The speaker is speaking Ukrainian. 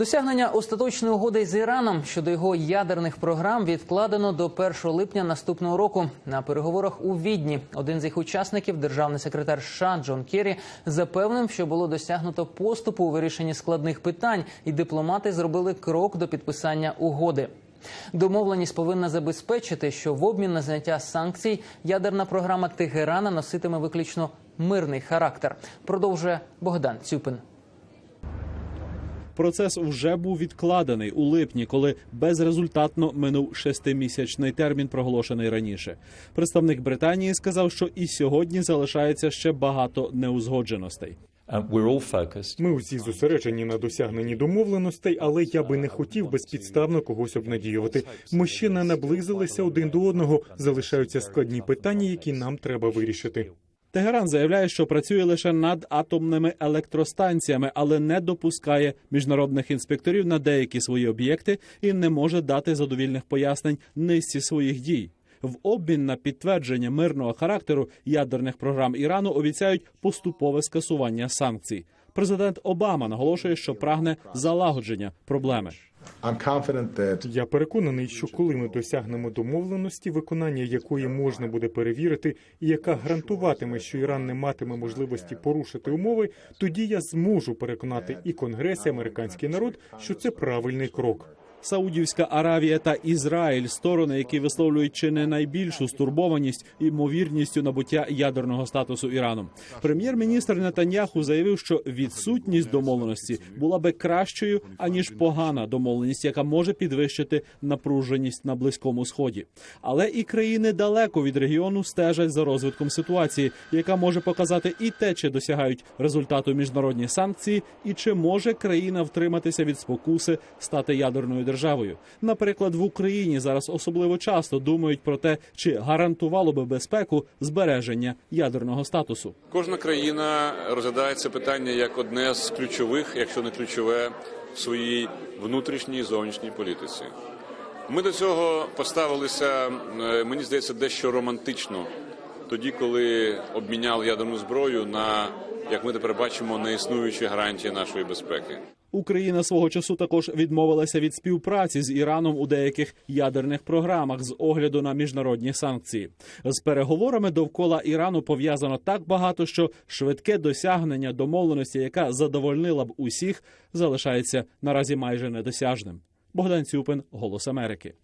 Досягнення остаточної угоди з Іраном щодо його ядерних програм відкладено до 1 липня наступного року. На переговорах у Відні один з їх учасників, державний секретар США Джон Керрі, запевнив, що було досягнуто поступу у вирішенні складних питань, і дипломати зробили крок до підписання угоди. Домовленість повинна забезпечити, що в обмін на зняття санкцій ядерна програма Тегерана носитиме виключно мирний характер. Продовжує Богдан Цюпин. Процес вже був відкладений у липні, коли безрезультатно минув шестимісячний термін, проголошений раніше. Представник Британії сказав, що і сьогодні залишається ще багато неузгодженостей. We're. Ми усі зосереджені на досягненні домовленостей, але я би не хотів безпідставно когось обнадіювати. Ми ще не наблизилися один до одного. Залишаються складні питання, які нам треба вирішити. Тегеран заявляє, що працює лише над атомними електростанціями, але не допускає міжнародних інспекторів на деякі свої об'єкти і не може дати задовільних пояснень низці своїх дій. В обмін на підтвердження мирного характеру ядерних програм Ірану обіцяють поступове скасування санкцій. Президент Обама наголошує, що прагне залагодження проблеми. Я переконаний, що коли ми досягнемо домовленості, виконання якої можна буде перевірити, і яка гарантуватиме, що Іран не матиме можливості порушити умови, тоді я зможу переконати і Конгрес, і американський народ, що це правильний крок. Саудівська Аравія та Ізраїль сторони, які висловлюють чи не найбільшу стурбованість імовірністю набуття ядерного статусу Іраном. Прем'єр-міністр Нетаньяху заявив, що відсутність домовленості була би кращою аніж погана домовленість, яка може підвищити напруженість на близькому сході. Але і країни далеко від регіону стежать за розвитком ситуації, яка може показати і те, чи досягають результату міжнародні санкції, і чи може країна втриматися від спокуси стати ядерною державою. Наприклад, в Україні зараз особливо часто думають про те, чи гарантувало би безпеку збереження ядерного статусу. Кожна країна розглядає це питання як одне з ключових, якщо не ключове, в своїй внутрішній і зовнішній політиці. Ми до цього поставилися, е, мені здається, дещо романтично, тоді, коли обміняли ядерну зброю на, як ми тепер бачимо, неіснуючі гарантії нашої безпеки. Україна свого часу також відмовилася від співпраці з Іраном у деяких ядерних програмах з огляду на міжнародні санкції. З переговорами довкола Ірану пов'язано так багато, що швидке досягнення домовленості, яка задовольнила б усіх, залишається наразі майже недосяжним. Богдан Цюпин, Голос Америки.